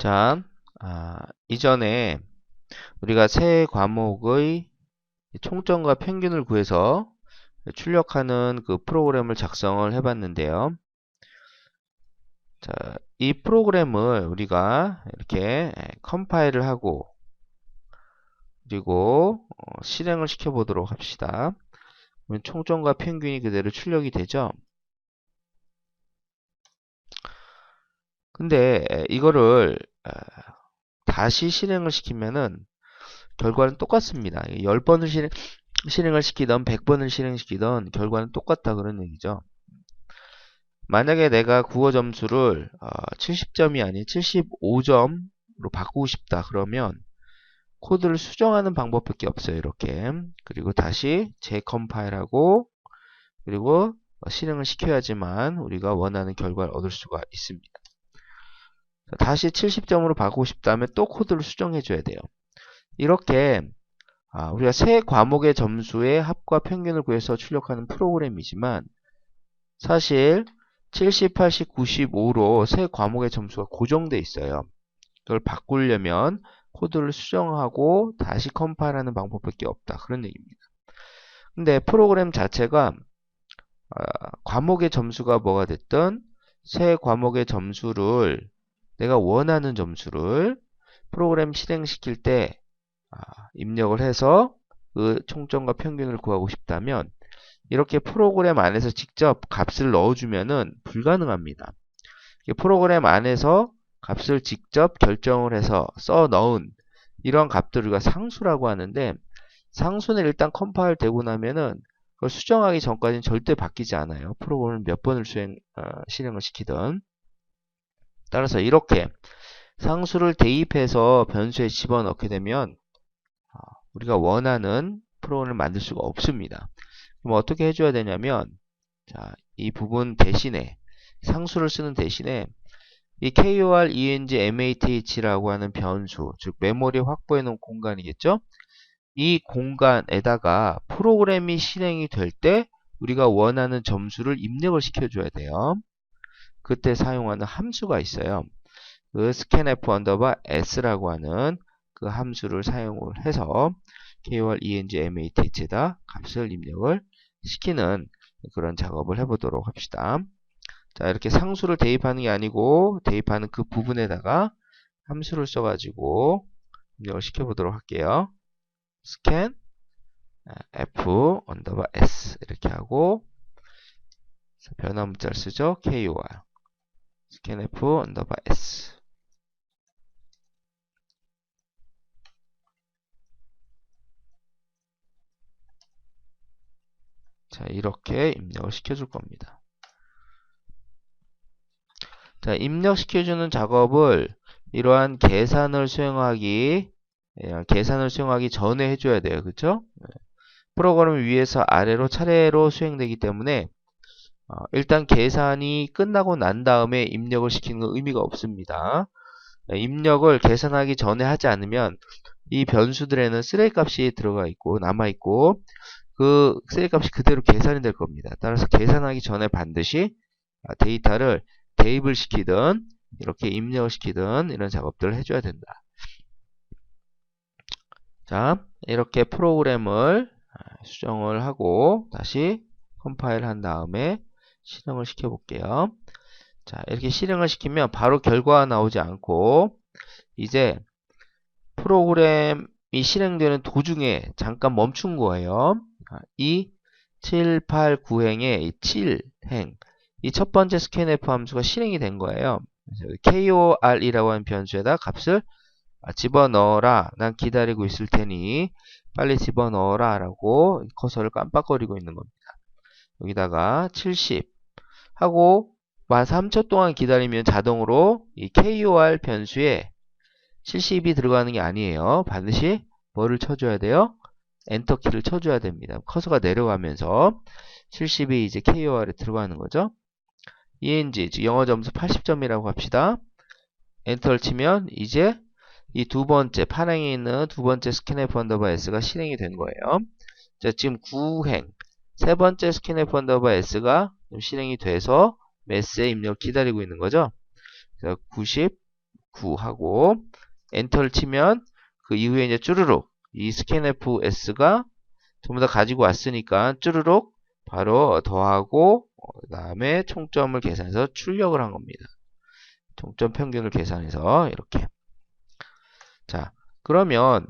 자, 아, 이전에 우리가 세 과목의 총점과 평균을 구해서 출력하는 그 프로그램을 작성을 해봤는데요. 자, 이 프로그램을 우리가 이렇게 컴파일을 하고 그리고 어, 실행을 시켜 보도록 합시다. 총점과 평균이 그대로 출력이 되죠. 근데 이거를 다시 실행을 시키면은 결과는 똑같습니다. 10번을 실행, 실행을 시키던 100번을 실행시키던 결과는 똑같다 그런 얘기죠. 만약에 내가 국어 점수를 70점이 어, 아닌 75점으로 바꾸고 싶다 그러면 코드를 수정하는 방법밖에 없어요. 이렇게 그리고 다시 재컴파일하고 그리고 실행을 시켜야지만 우리가 원하는 결과를 얻을 수가 있습니다. 다시 70점으로 바꾸고 싶다면 또 코드를 수정해 줘야 돼요. 이렇게 아, 우리가 세 과목의 점수의 합과 평균을 구해서 출력하는 프로그램이지만 사실 70, 80, 95로 세 과목의 점수가 고정돼 있어요. 그걸 바꾸려면 코드를 수정하고 다시 컴파일하는 방법밖에 없다. 그런 얘기입니다. 근데 프로그램 자체가 아, 과목의 점수가 뭐가 됐든 세 과목의 점수를 내가 원하는 점수를 프로그램 실행시킬 때 아, 입력을 해서 그 총점과 평균을 구하고 싶다면 이렇게 프로그램 안에서 직접 값을 넣어주면은 불가능합니다. 프로그램 안에서 값을 직접 결정을 해서 써 넣은 이런 값들을 우리가 상수라고 하는데 상수는 일단 컴파일 되고 나면은 그걸 수정하기 전까지는 절대 바뀌지 않아요. 프로그램을 몇 번을 수행, 어, 실행을 시키든 따라서 이렇게 상수를 대입해서 변수에 집어넣게 되면 아, 우리가 원하는 프로그램을 만들 수가 없습니다. 그럼 어떻게 해줘야 되냐면 자, 이 부분 대신에 상수를 쓰는 대신에 이 KOR, ENG, MATH라고 하는 변수, 즉 메모리 확보해 놓은 공간이겠죠? 이 공간에다가 프로그램이 실행이 될 때 우리가 원하는 점수를 입력을 시켜줘야 돼요. 그때 사용하는 함수가 있어요. 그 scanf 언더바 s라고 하는 그 함수를 사용을 해서 KOR ENG MATH에다 값을 입력을 시키는 그런 작업을 해보도록 합시다. 자 이렇게 상수를 대입하는 게 아니고 대입하는 그 부분에다가 함수를 써가지고 입력을 시켜보도록 할게요. scan f 언더바 s 이렇게 하고 변화 문자를 쓰죠. KOR scanf 언더바 s 자 이렇게 입력을 시켜줄 겁니다. 자 입력시켜주는 작업을 이러한 계산을 수행하기 예, 계산을 수행하기 전에 해줘야 돼요. 그쵸? 네. 프로그램 위에서 아래로 차례로 수행되기 때문에 어, 일단 계산이 끝나고 난 다음에 입력을 시키는 건 의미가 없습니다. 네, 입력을 계산하기 전에 하지 않으면 이 변수들에는 쓰레기 값이 들어가 있고 남아 있고 그 쓰레기 값이 그대로 계산이 될 겁니다. 따라서 계산하기 전에 반드시 아, 데이터를 대입을 시키든 이렇게 입력을 시키든 이런 작업들을 해줘야 된다. 자 이렇게 프로그램을 아, 수정을 하고 다시 컴파일 한 다음에 실행을 시켜 볼게요. 자, 이렇게 실행을 시키면 바로 결과가 나오지 않고 이제 프로그램이 실행되는 도중에 잠깐 멈춘 거예요. 아, 이 7, 8, 9행의 7행 이 첫 번째 scanf 함수가 실행이 된 거예요. KOR이라고 하는 변수에다 값을 아, 집어넣어라. 난 기다리고 있을 테니 빨리 집어넣어라 라고 커서를 깜빡거리고 있는 겁니다. 여기다가 70 하고 만 3초 동안 기다리면 자동으로 이 KOR 변수에 70이 들어가는 게 아니에요. 반드시 뭐를 쳐줘야 돼요? 엔터 키를 쳐줘야 됩니다. 커서가 내려가면서 70이 이제 KOR에 들어가는 거죠. ENG, 즉 영어 점수 80점이라고 합시다. 엔터를 치면 이제 이 두 번째 파랑에 있는 두 번째 스캔F 언더바 S가 실행이 된 거예요. 자, 지금 9행 세 번째 스캔F 언더바 S가 실행이 돼서 매스에 입력 기다리고 있는 거죠. 90, 9 하고 엔터를 치면 그 이후에 이제 쭈르륵 이 scanfs가 전부 다 가지고 왔으니까 쭈르륵 바로 더하고 그 다음에 총점을 계산해서 출력을 한 겁니다. 총점 평균을 계산해서 이렇게 자 그러면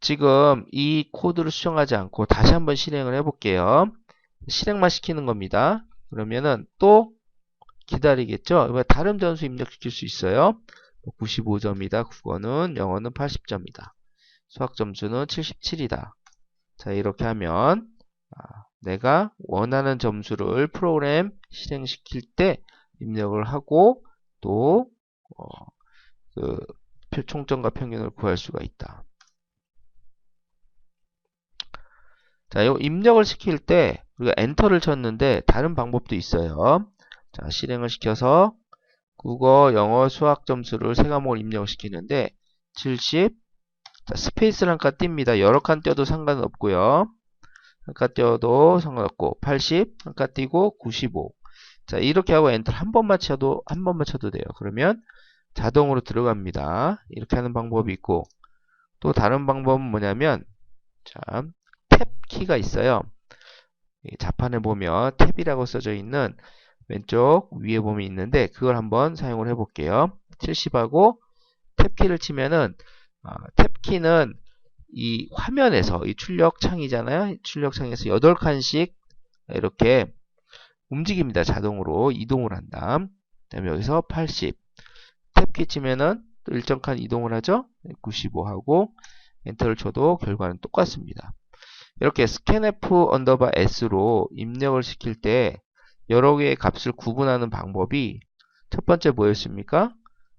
지금 이 코드를 수정하지 않고 다시 한번 실행을 해볼게요. 실행만 시키는 겁니다. 그러면은 또 기다리겠죠? 이번 다른 점수 입력시킬 수 있어요. 95점이다. 국어는 영어는 80점이다. 수학 점수는 77이다. 자 이렇게 하면 아, 내가 원하는 점수를 프로그램 실행시킬 때 입력을 하고 또 어, 그 총점과 평균을 구할 수가 있다. 자, 이 입력을 시킬 때 우리가 엔터를 쳤는데 다른 방법도 있어요. 자, 실행을 시켜서 국어, 영어, 수학 점수를 세 과목을 입력시키는데 70 자, 스페이스를 한칸 띱니다. 여러 칸 띄어도 상관 없고요. 한 칸 띄어도 상관없고 80 한 칸 띄고 95 자, 이렇게 하고 엔터 한 번만 쳐도 한 번만 쳐도 돼요. 그러면 자동으로 들어갑니다. 이렇게 하는 방법이 있고 또 다른 방법은 뭐냐면 자, 탭 키가 있어요. 자판에 보면 탭이라고 써져 있는 왼쪽 위에 보면 있는데 그걸 한번 사용을 해 볼게요. 70하고 탭 키를 치면은 아, 탭 키는 이 화면에서 이 출력 창이잖아요. 출력 창에서 8칸씩 이렇게 움직입니다. 자동으로 이동을 한다. 그 다음에 여기서 80 탭키 치면은 또 일정 칸 이동을 하죠. 95하고 엔터를 쳐도 결과는 똑같습니다. 이렇게 scanf 언더바 s로 입력을 시킬 때 여러 개의 값을 구분하는 방법이 첫 번째 뭐였습니까?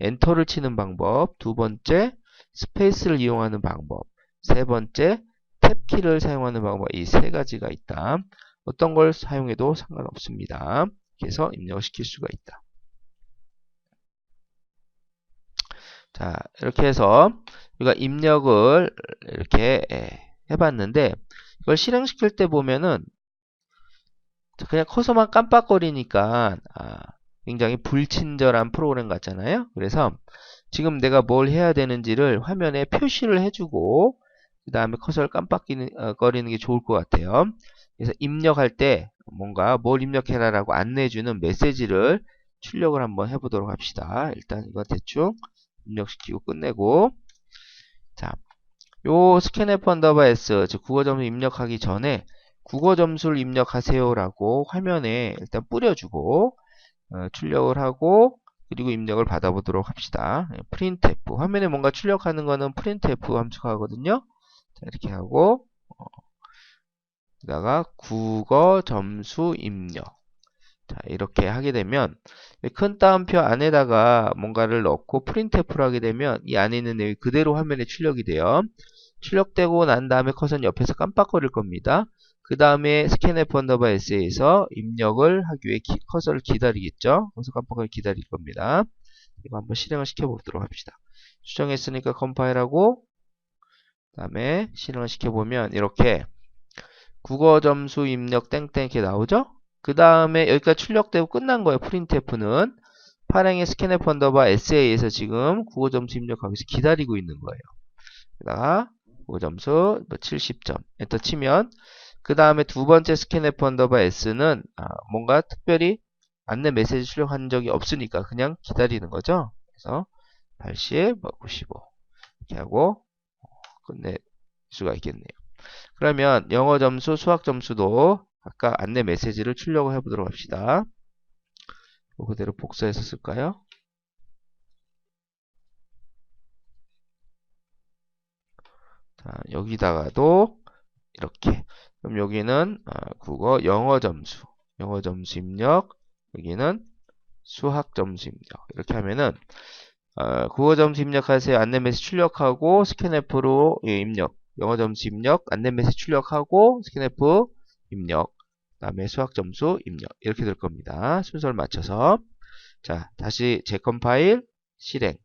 엔터를 치는 방법, 두 번째 스페이스를 이용하는 방법, 세 번째 탭키를 사용하는 방법 이 세 가지가 있다. 어떤 걸 사용해도 상관없습니다. 그래서 입력을 시킬 수가 있다. 자 이렇게 해서 우리가 입력을 이렇게 해봤는데 이걸 실행시킬 때 보면은 그냥 커서만 깜빡거리니까 아, 굉장히 불친절한 프로그램 같잖아요. 그래서 지금 내가 뭘 해야 되는지를 화면에 표시를 해주고 그 다음에 커서를 깜빡거리는 게 좋을 것 같아요. 그래서 입력할 때 뭔가 뭘 입력해라 라고 안내해주는 메시지를 출력을 한번 해보도록 합시다. 일단 이거 대충 입력시키고 끝내고 자, 요 스캔F 언더바 S 즉 국어 점수 입력하기 전에 국어 점수를 입력하세요 라고 화면에 일단 뿌려주고 어, 출력을 하고 그리고 입력을 받아보도록 합시다. 프린트F 화면에 뭔가 출력하는 거는 프린트F 함수가 하거든요. 자, 이렇게 하고 어, 여기다가 국어 점수 입력 자 이렇게 하게 되면 큰 따옴표 안에다가 뭔가를 넣고 프린트F를 하게 되면 이 안에 있는 내용이 그대로 화면에 출력이 돼요. 출력되고 난 다음에 커서는 옆에서 깜빡거릴 겁니다. 그 다음에 스캔F 언더바 S에서 입력을 하기 위해 기, 커서를 기다리겠죠. 그래서 깜빡을 기다릴 겁니다. 이거 한번 실행을 시켜보도록 합시다. 수정했으니까 컴파일하고 그 다음에 실행을 시켜보면 이렇게 국어 점수 입력 땡땡 이렇게 나오죠? 그 다음에 여기까지 출력되고 끝난 거예요. 프린트F는 파랭의 스캔F 언더바 SA에서 지금 국어 점수 입력하기 위해서 기다리고 있는 거예요. 게다가 국어 점수 70점 뭐 엔터 치면 그 다음에 두 번째 스캔F 언더바 S는 아, 뭔가 특별히 안내 메시지 출력한 적이 없으니까 그냥 기다리는 거죠. 그래서 80, 95 이렇게 하고 끝낼 수가 있겠네요. 그러면 영어 점수, 수학 점수도 아까 안내 메시지를 출력을 해보도록 합시다. 그대로 복사해서 쓸까요? 자, 여기다가도 이렇게. 그럼 여기는 아, 국어 영어 점수. 영어 점수 입력. 여기는 수학 점수 입력. 이렇게 하면은 어, 국어 점수 입력하세요. 안내 메시지 출력하고 스캔F로 예, 입력. 영어 점수 입력 안내 메시지 출력하고 스캔F 입력. 그 다음에 수학 점수 입력. 이렇게 될 겁니다. 순서를 맞춰서. 자 다시 재컴파일 실행.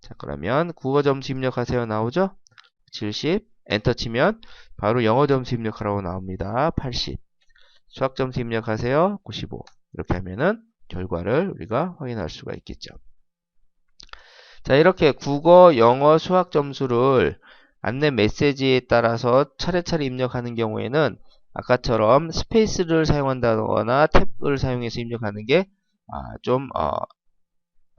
자 그러면 국어 점수 입력하세요. 나오죠 70 엔터 치면 바로 영어 점수 입력하라고 나옵니다. 80. 수학 점수 입력하세요. 95. 이렇게 하면은 결과를 우리가 확인할 수가 있겠죠. 자, 이렇게 국어, 영어, 수학 점수를 안내 메시지에 따라서 차례차례 입력하는 경우에는 아까처럼 스페이스를 사용한다거나 탭을 사용해서 입력하는 게 아, 좀 어,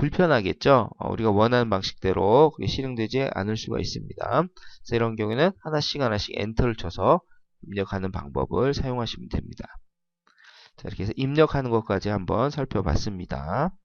불편하겠죠. 어, 우리가 원하는 방식대로 실행되지 않을 수가 있습니다. 그래서 이런 경우에는 하나씩 하나씩 엔터를 쳐서 입력하는 방법을 사용하시면 됩니다. 자, 이렇게 해서 입력하는 것까지 한번 살펴봤습니다.